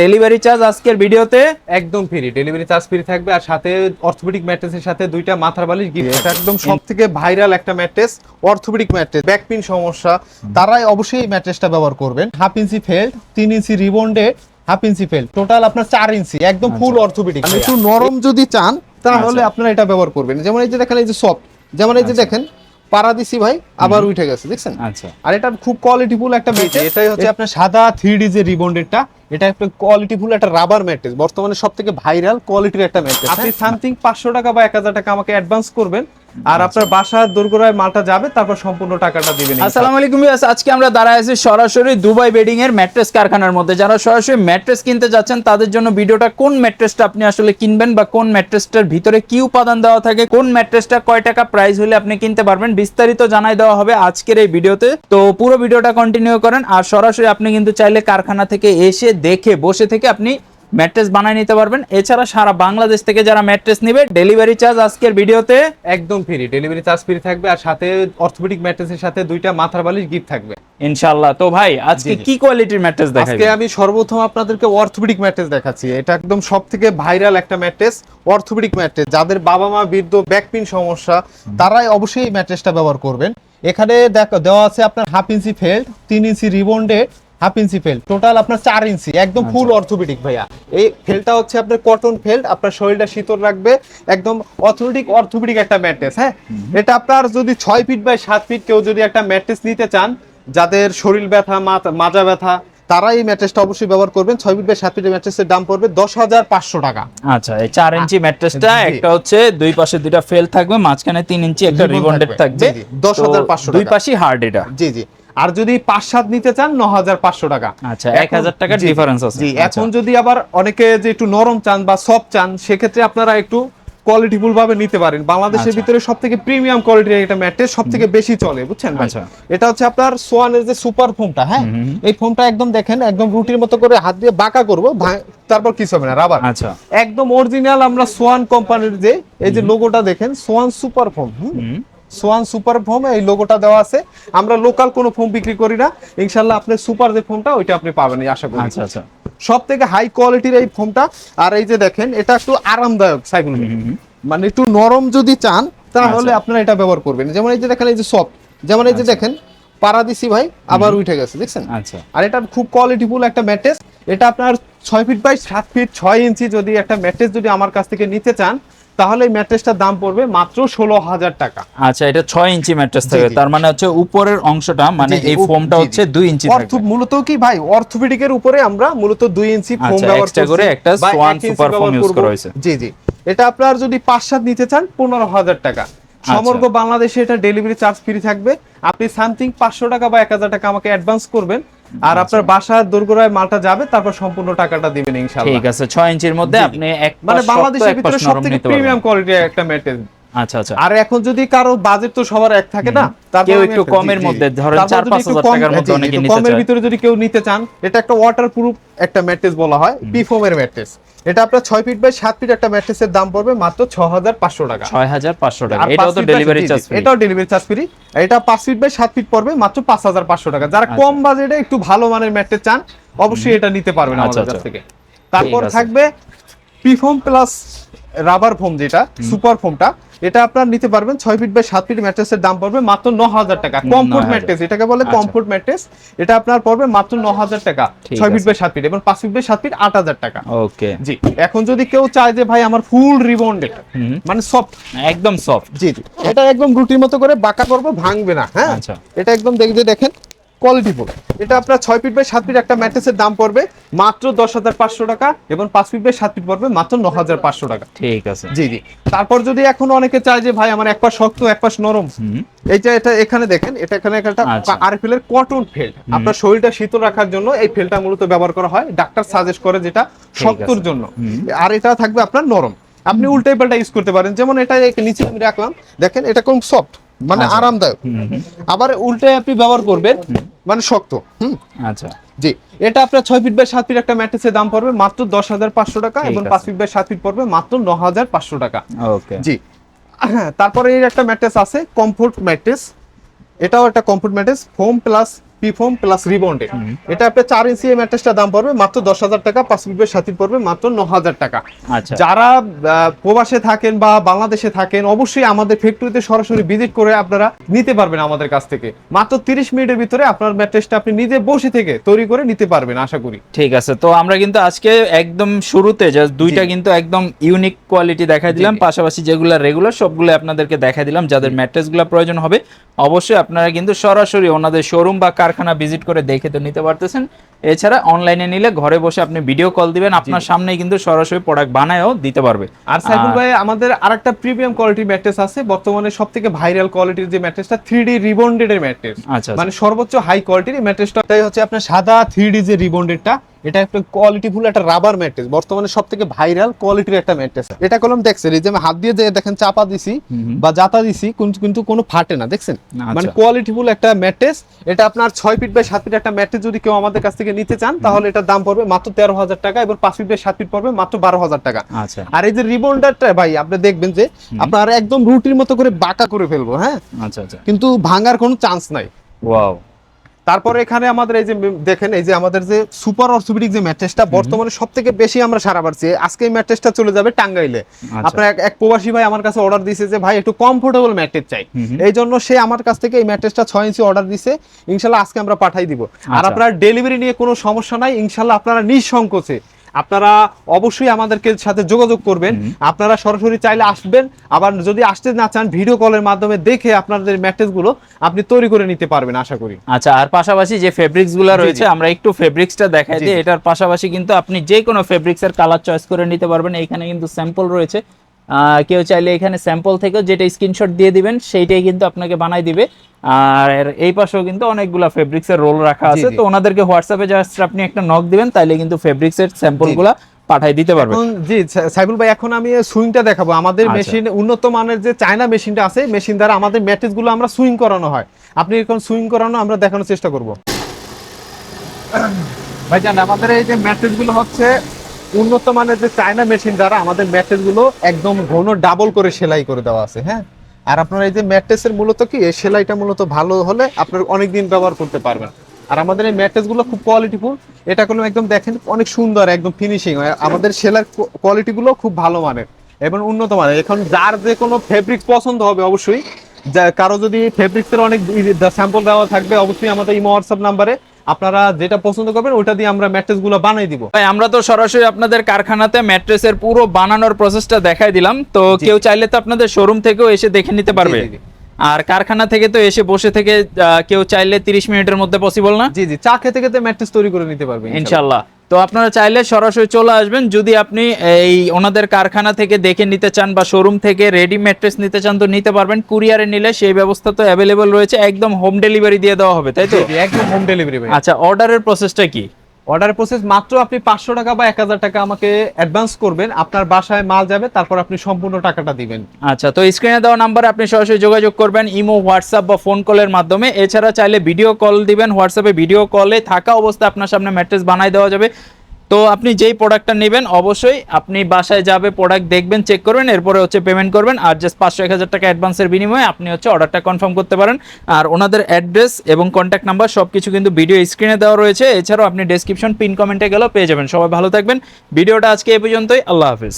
Delivery charge আজকের ভিডিওতে? একদম ফ্রি ডেলিভারি চার্জ ফ্রি থাকবে আর সাথে অর্থোপেডিক ম্যাট্রেসের সাথে দুইটা মাথার বালিশ গিফট এটা একদম সব থেকে ভাইরাল একটা mattress orthopaedic mattress back pain সমস্যা। তারাই অবশ্যই এই ম্যাট্রেসটা ব্যবহার করবেন। হাফ ইঞ্চি ফেল্ড তিন inch rebonded half inch felt total আপনার চার ইঞ্চি একদম ফুল অর্থোপেডিক একটু নরম যদি চান তাহলে আপনারা এটা ব্যবহার করবেন। যেমন এই যে দেখেন এই যে সফট যেমন এই যে দেখেন পারা দিছি ভাই আবার উঠে গেছে দেখছেন? আচ্ছা। আর এটা খুব কোয়ালিটিফুল একটা ম্যাট এটাই হচ্ছে আপনার সাদা থ্রি ডি যে রিবন্ডেডটা এটা একটা কোয়ালিটিফুল একটা রাবার ম্যাট্রেস। বর্তমানে সব থেকে ভাইরাল কোয়ালিটির একটা ম্যাট্রেস। আপনি সামথিং পাঁচশো টাকা বা এক হাজার টাকা আমাকে অ্যাডভান্স করবেন। আর আপনার বাসার দোরগোড়ায় মালটা যাবে, তারপর সম্পূর্ণ টাকাটা দিবেন আসসালামু আলাইকুম ভিউয়ার্স আজকে আমরা দাঁড়ায় আছি সরাসরি দুবাই বেডিং এর ম্যাট্রেস কারখানার মধ্যে। যারা সরাসরি ম্যাট্রেস কিনতে যাচ্ছেন, তাদের জন্য ভিডিওটা কোন ম্যাট্রেসটা আপনি আসলে কিনবেন বা কোন ম্যাট্রেসটার ভিতরে কি উপাদান দেওয়া থাকে, কোন ম্যাট্রেসটা কয় টাকা প্রাইস হলে আপনি কিনতে পারবেন, বিস্তারিত জানাই দেওয়া হবে আজকের এই ভিডিওতে। তো পুরো ভিডিওটা কন্টিনিউ করেন, আর সরাসরি আপনি কিন্তু চাইলে কারখানা থেকে এসে দেখে, বসে থেকে আপনি ম্যাট্রেস বানায় নিতে পারবেন। এছাড়া সারা বাংলাদেশ থেকে যারা ম্যাট্রেস নেবে ডেলিভারি চার্জ আজকের ভিডিওতে একদম ফ্রি ডেলিভারি চার্জ ফ্রি থাকবে আর সাথে অর্থোপেডিক ম্যাট্রেসের সাথে দুইটা মাথার বালিশ গিফট থাকবে। ইনশাআল্লাহ। তো ভাই আজকে। কি কোয়ালিটির ম্যাট্রেস দেখাই আজকে আমি সর্বপ্রথম আপনাদেরকে অর্থোপেডিক ম্যাট্রেস দেখাচ্ছি। এটা একদম সব থেকে ভাইরাল একটা ম্যাট্রেস অর্থোপেডিক ম্যাট্রেস যাদের বাবা মা বৃদ্ধ ব্যাক পেইন সমস্যা তারাই অবশ্যই এই ম্যাট্রেসটা ব্যবহার করবেন। এখানে দেখো দেওয়া আছে আপনার হাফ ইঞ্চি ফেল্ড তিন inch rebonded half inch felt total আপনার চার ইঞ্চি একদম ফুল অর্থোপেডিক ভাইয়া। এই ফেলটা হচ্ছে আপনার কটন ফেল্ড আপনার শরীরটা শীতল রাখবে একদম অর্থোপেডিক অর্থোপেডিক একটা ম্যাট্রেস হ্যাঁ? এটা আপনার যদি ছয় ফিট বাই সাত ফিট কেউ যদি একটা ম্যাট্রেস নিতে চান যাদের শরীর ব্যথা মাজা ব্যথা তারা এই ম্যাট্রেসটা অবশ্যই ব্যবহার করবেন। ছয় ফিট বাই সাত ফিটের ম্যাট্রেসের দাম পড়বে দশ হাজার পাঁচশো টাকা। আচ্ছা এই চার ইঞ্চি ম্যাট্রেসটা জি। একটা হচ্ছে দুই পাশে দুইটা ফেল থাকবে মাঝখানে তিন ইঞ্চি একটা রিবন্ডেড থাকবে। দশ হাজার পাঁচশো দুই পাশে হার্ড এটা। জি জি। আর যদি পাঁচ সাত নিতে চান ন হাজার পাঁচশো টাকা আচ্ছা, এখন- 1000 টাকার difference আছে। আচ্ছা। এখন যদি আবার অনেকে যে একটু নরম চান বা সফট চান সেক্ষেত্রে আপনারা একটু কোয়ালিটিফুল ভাবে নিতে পারেন বাংলাদেশের আচ্ছা। ভিতরে সব থেকে প্রিমিয়াম কোয়ালিটির একটা ম্যাট্রেস সব থেকে বেশি চলে বুঝছেন আচ্ছা। এটা হচ্ছে আপনার সোয়ানের যে সুপার ফোমটা হ্যাঁ এই ফোমটা একদম দেখেন একদম রুটির মতো করে হাত দিয়ে বাঁকা করব তারপর কিছু হবে না রাবার আচ্ছা একদম অরিজিনাল আমরা সোয়ান কোম্পানির যে এই যে লোগোটা দেখেন সোয়ান সুপার ফোম হুম। সোয়ান সুপার ফোম এই লোগোটা দেওয়া আছে। আমরা লোকাল কোনো ফোম বিক্রি করি না। ইনশাল্লাহ আপনি সুপার যে ফোমটা ওইটা আপনি পাবেন আশা করি। আচ্ছা আচ্ছা। সব থেকে হাই কোয়ালিটির এই ফোমটা আর এই যে দেখেন এটা একটু আরামদায়ক সাইকেল মানে একটু নরম যদি চান তাহলে আচ্ছা। আপনারা এটা ব্যবহার করবেন। যেমন এই যে দেখেন এই যে সফট যেমন এই যে দেখেন পারা দিছি ভাই আবার উঠে গেছে দেখছেন? আচ্ছা। আর এটা খুব কোয়ালিটিফুল একটা ম্যাট্রেস। এটা আপনার ছয় ফিট বাই সাত ফিট ছয় ইঞ্চি যদি একটা ম্যাট্রেস যদি আমার কাছ থেকে নিতে চান তাহলে এই ম্যাট্রেসটার দাম পড়বে মাত্র ষোলো হাজার টাকা আচ্ছা এটা ছয় ইঞ্চি ম্যাট্রেস থাকবে তার মানে হচ্ছে উপরের অংশটা মানে এই ফোমটা। হচ্ছে দুই ইঞ্চি অর্থ মূলত কি ভাই অর্থোপেডিক এর উপরে আমরা মূলত দুই ইঞ্চি ফোম আচ্ছা, ব্যবহার করে একটা সোয়ান সুপার ফোম করব। করা হয়েছে। জি জি এটা আপনার যদি পাঁচ সাত নিতে চান পনেরো হাজার টাকা। সমগ্র বাংলাদেশে এটা ডেলিভারি চার্জ ফ্রি থাকবে। আপনি সামথিং পাঁচশো টাকা বা এক হাজার টাকা আমাকে অ্যাডভান্স করবেন। আর আচ্ছা। আপনার বাসার দোরগোড়ায় মালটা যাবে তারপর সম্পূর্ণ টাকাটা দিবেন ইনশাআল্লাহ। ঠিক আছে ছয় ইঞ্চির মধ্যে। আপনি এক মানে বাংলাদেশের ভিতরে সবথেকে সব থেকে প্রিমিয়াম কোয়ালিটির একটা ম্যাটেরিয়াল আচ্ছা আচ্ছা। আর এখন যদি কারও বাজেট তো সবার এক থাকে না কেউ একটু কমের। মধ্যে ধরেন তারপর চার যদি পাঁচ একটু হাজার কম- টাকার মধ্যে অনেকে নিতে কমের ভিতরে যদি কেউ নিতে চান এটা একটা ওয়াটার প্রুফ একটা ম্যাট্রেস বলা হয় পি ফোমের ম্যাট্রেস এটা আপনার ছয় ফিট বাই সাত ফিট একটা ম্যাট্রেসের দাম পড়বে মাত্র ছ হাজার পাঁচশো টাকা। ছয় হাজার পাঁচশো টাকা। এটাও তো ডেলিভারি চার্জ এটাও ডেলিভারি চার্জ ফ্রি এটা পাঁচ ফিট বাই সাত ফিট পড়বে মাত্র পাঁচ হাজার পাঁচশো টাকা। যারা আচ্ছা। কম বাজেটে একটু ভালো মানের ম্যাট্রেস চান অবশ্যই এটা নিতে পারবেন আচ্ছা, আমাদের কাছ আচ্ছা। থেকে। তারপর থাকবে P foam plus rubber foam যেটা সুপার ফোমটা এটা আপনার নিতে পারবেন ছয় ফিট বাই সাত ফিট ম্যাট্রেসের দাম পড়বে মাত্র ন হাজার টাকা কমফোর্ট ম্যাট্রেস এটাকে বলে আচ্ছা। কমফোর্ট ম্যাট্রেস এটা আপনার পড়বে মাত্র ন হাজার টাকা ছয় ফিট বাই সাত ফিট এবং পাঁচ ফিট বাই সাত ফিট আট হাজার টাকা। ওকে জি এখন যদি কেউ চায় যে ভাই আমার ফুল রিবন্ডেড মানে সফট একদম সফট জি জি। এটা একদম রুটির মতো করে বাঁকা করব ভাঙবে না হ্যাঁ? আচ্ছা। এটা একদম দেখতে দেখেন কোয়ালিটিফুল এটা আপনার ছয় ফিট বাই সাত ফিট একটা ম্যাট্রেসের দাম পড়বে মাত্র দশ হাজার পাঁচশো টাকা এবং পাঁচ ফিট বাই সাত ফিট পড়বে মাত্র ন হাজার পাঁচশো টাকা। ঠিক আছে। জি জি। তারপর যদি এখন অনেকে চায় যে ভাই আমার এক পাশ শক্ত এক পাশ নরম। এইটা এটা এখানে দেখেন এটা এখানে একটা। আরএফএল এর কটন ফেল্ড আপনার শরীরটা শীতল রাখার জন্য এই ফেলটা মূলত ব্যবহার করা হয়। ডাক্তার সাজেস্ট করে যেটা শক্তর জন্য। আর এটা থাকবে আপনার নরম। আপনি উল্টাই পাল্টা ইউজ করতে পারেন। যেমন এটা নিচে আমি রাখলাম। দেখেন এটা কোন সফট মানে আচ্ছা। আরামদায়ক। আবার উল্টাই আপনি ব্যবহার করবেন মানে শক্ত হুম? আচ্ছা। জি। এটা আপনার ছয় ফিট বাই সাত ফিট একটা ম্যাট্রেসের দাম পড়বে মাত্র দশ হাজার পাঁচশো টাকা এবং। পাঁচ ফিট বাই সাত ফিট পড়বে মাত্র ন হাজার পাঁচশো টাকা। ওকে। জি। হ্যাঁ তারপরে এর একটা ম্যাট্রেস আছে কমফোর্ট ম্যাট্রেস। এটাও একটা comfort mattress foam plus P foam plus রিবন্ডে এটা আপনার চার ইঞ্চি এই ম্যাট্রেসটার দাম পড়বে মাত্র দশ হাজার টাকা পাঁচ পিপের সাথে পড়বে মাত্র ন হাজার টাকা। আচ্ছা। যারা প্রবাসে থাকেন বা বাংলাদেশে থাকেন অবশ্যই আমাদের ফ্যাক্টরিতে সরাসরি ভিজিট করে আপনারা নিতে পারবেন আমাদের কাছ থেকে। মাত্র তিরিশ মিনিটের ভিতরে আপনার ম্যাট্রেসটা আপনি নিজে বসে থেকে তৈরি করে নিতে পারবেন আশা করি। ঠিক আছে তো আমরা কিন্তু আজকে একদম শুরুতে জাস্ট দুইটা কিন্তু একদম ইউনিক কোয়ালিটি দেখা দিলাম। পাশাপাশি যেগুলো রেগুলার সবগুলো আপনাদেরকে দেখা দিলাম। যাদের ম্যাট্রেসগুলো প্রয়োজন হবে অবশ্যই আপনারা কিন্তু সরাসরি ওনাদের শোরুম বা কারখানা ভিজিট করে দেখে তো নিতে পারতেছেন। এছাড়া অনলাইনে নিলে ঘরে বসে আপনি ভিডিও কল দিবেন আপনার সামনেই কিন্তু সরাসরি প্রোডাক্ট বানায়ও দিতে পারবে। আর সাইফুল ভাই আমাদের আরেকটা প্রিমিয়াম কোয়ালিটির ম্যাট্রেস আছে বর্তমানে সব থেকে ভাইরাল কোয়ালিটির যে ম্যাট্রেসটা থ্রি ডি রিবন্ডেড এর ম্যাট্রেস আচ্ছা মানে সর্বোচ্চ হাই কোয়ালিটির ম্যাট্রেসটা এটাই হচ্ছে আপনার সাদা থ্রি ডি যে রিবন্ডেডটা এটা একটা কোয়ালিটিফুল একটা রাবার ম্যাট্রেস বর্তমানে সব থেকে ভাইরাল কোয়ালিটির একটা ম্যাট্রেস এটা কলম দেখছেন এই যে আমি হাত দিয়ে যে দেখেন চাপা দিছি বা জাতা দিছি কিন্তু- কিন্তু কোনো ফাটে না দেখছেন? আচ্ছা। মানে কোয়ালিটিফুল একটা ম্যাট্রেস এটা আপনার ছয় ফিট বাই সাত ফিট একটা ম্যাট্রেস যদি কেউ আমাদের কাছ থেকে নিতে চান তাহলে এটার দাম পড়বে মাত্র তেরো হাজার টাকা এবং পাঁচ ফিট বাই সাত ফিট পড়বে মাত্র বারো হাজার টাকা। আচ্ছা। আর এই যে রিবন্ডারটা ভাই আপনি দেখবেন যে আপনার একদম রুটির মতো করে বাঁকা করে ফেলব হ্যাঁ? আচ্ছা আচ্ছা। কিন্তু ভাঙার কোনো চান্স নাই। ওয়াও তারপরে এখানে আমাদের এই যে দেখেন এই যে আমাদের যে সুপার অর্থোপেডিক যে ম্যাট্রেসটা বর্তমানে সব থেকে বেশি আমরা সারা পাচ্ছি। আজকে এই ম্যাট্রেসটা চলে যাবে টাঙ্গাইলে। আচ্ছা। আপনার এক- প্রবাসী ভাই আমার কাছে অর্ডার দিয়েছে যে ভাই একটু কমফোর্টেবল ম্যাট্রেস চাই। এই জন্য সে আমার কাছ থেকে এই ম্যাট্রেসটা ছয় ইঞ্চি অর্ডার দিছে। ইনশাল্লাহ আজকে আমরা পাঠাই দিব। আর আচ্ছা। আপনার ডেলিভারি নিয়ে কোনো সমস্যা নাই। ইনশাল্লাহ আপনারা নিঃসংকোচে আপনারা অবশ্যই আমাদেরকে সাথে যোগাযোগ করবেন। আপনারা সরাসরি চাইলে আসবেন আবার যদি আসতে না চান ভিডিও কলের মাধ্যমে দেখে আপনাদের ম্যাট্রেসগুলো আপনি তৈরি করে নিতে পারবেন আশা করি। আচ্ছা আর পাশাপাশি যে ফেব্রিক্সগুলো রয়েছে আমরা একটু ফেব্রিক্সটা দেখাই যে দিই। এটার পাশাপাশি কিন্তু আপনি যে কোনো ফেব্রিক্স এর কালার চয়েস করে নিতে পারবেন। এখানে কিন্তু স্যাম্পল রয়েছে। কেউ চাইলে এখানে স্যাম্পল থেকে যেটা স্ক্রিনশট দিয়ে দিবেন সেইটাই কিন্তু আপনাকে বানাই দিবে। আর এই পাশেও কিন্তু অনেকগুলা ফেব্রিক্স এর রোল রাখা আছে। তো ওনাদেরকে হোয়াটসঅ্যাপে জাস্ট আপনি একটা নক দিবেন তাইলে কিন্তু ফেব্রিক্স এর স্যাম্পলগুলা পাঠাই দিতে পারবে। এখন জি সা- সাইফুল ভাই এখন আমি সুইংটা দেখাবো। আমাদের আচ্ছা। মেশিন উন্নত মানের যে চায়না মেশিনটা আছে মেশিন দ্বারা আমাদের ম্যাট্রেসগুলো আমরা সুইং করানো হয়। আপনি এখন সুইং করানো আমরা দেখানোর চেষ্টা করব। ভাইজান আমাদের এই যে ম্যাট্রেসগুলো হচ্ছে উন্নত মানের যে চায়না মেশিন দ্বারা আমাদের ম্যাট্রেসগুলো একদম ঘন ডাবল করে সেলাই করে দেওয়া আছে হ্যাঁ? আর আপনার এই যে ম্যাট্রেসের মূলত কি, এই সেলাইটা মূলত ভালো হলে আপনার অনেক দিন ব্যবহার করতে পারবেন। আর আমাদের এই ম্যাট্রেসগুলো খুব কোয়ালিটিফুল এটা কোনো একদম দেখেন, অনেক সুন্দর, একদম ফিনিশিং আমাদের সেলার কোয়ালিটি গুলো খুব ভালো মানের এবং উন্নত মানের। এখন যার যে কোনো ফেব্রিক পছন্দ হবে অবশ্যই কারও যদি ফেব্রিক্সের অনেক স্যাম্পল দেওয়া থাকবে, অবশ্যই আমাদের ইমো হোয়াটসঅ্যাপ নাম্বারে আপনারা যেটা পছন্দ করবেন ওটা দিয়ে আমরা ম্যাট্রেসগুলো বানাই দিব। ভাই আমরা তো সরাসরি আপনাদের কারখানাতে ম্যাট্রেসের পুরো বানানোর প্রসেসটা দেখাই দিলাম। তো কেউ চাইলে তো আপনাদের শোরুম থেকেও এসে দেখে নিতে পারবে। আর কারখানা থেকে তো এসে বসে থেকে কেউ চাইলে 30 মিনিটের মধ্যে পসিবল না। জি জি। চা খেতে খেতে ম্যাট্রেস তৈরি করে নিতে পারবে ইনশাল্লাহ। তো আপনারা চাইলে সরাসরি চলে আসবেন। যদি আপনি এই ওনাদের কারখানা থেকে দেখে নিতে চান বা শোরুম থেকে রেডি ম্যাট্রেস নিতে চান তো নিতে পারবেন। কুরিয়ারে নিলে সেই ব্যবস্থা তো অ্যাভেলেবল রয়েছে। একদম হোম ডেলিভারি দিয়ে দেওয়া হবে তাই তো? একদম হোম ডেলিভারি আচ্ছা অর্ডারের প্রসেসটা কি? অর্ডার প্রসেস মাত্র আপনি পাঁচশো টাকা বা এক হাজার টাকা আমাকে অ্যাডভান্স করবেন। আপনার বাসায় মাল যাবে, তারপর আপনি সম্পূর্ণ টাকাটা দিবেন। আচ্ছা তো স্ক্রিনে দেওয়া নাম্বারে আপনি সরাসরি যোগাযোগ করবেন ইমো, হোয়াটসঅ্যাপ বা ফোন কলের মাধ্যমে। এছাড়া চাইলে ভিডিও কল দিবেন, হোয়াটসঅ্যাপে ভিডিও কলে থাকা অবস্থায় আপনার সামনে ম্যাট্রেস বানাই দেওয়া যাবে। তো আপনি যেই প্রোডাক্টটা নেবেন, অবশ্যই আপনি বাসায় যাবে প্রোডাক্ট দেখবেন চেক করবেন, এরপরে হচ্ছে পেমেন্ট করবেন। আর জাস্ট পাঁচশো, এক হাজার টাকা অ্যাডভান্সের বিনিময়ে আপনি হচ্ছে অর্ডারটা কনফার্ম করতে পারেন। আর ওনাদের অ্যাড্রেস এবং কন্ট্যাক্ট নাম্বার সব কিছু কিন্তু ভিডিও স্ক্রিনে দেওয়া রয়েছে। এছাড়াও আপনি ডেসক্রিপশন পিন কমেন্টে গেলেও পেয়ে যাবেন। সবাই ভালো থাকবেন। ভিডিওটা আজকে এ পর্যন্তই। আল্লাহ হাফিজ।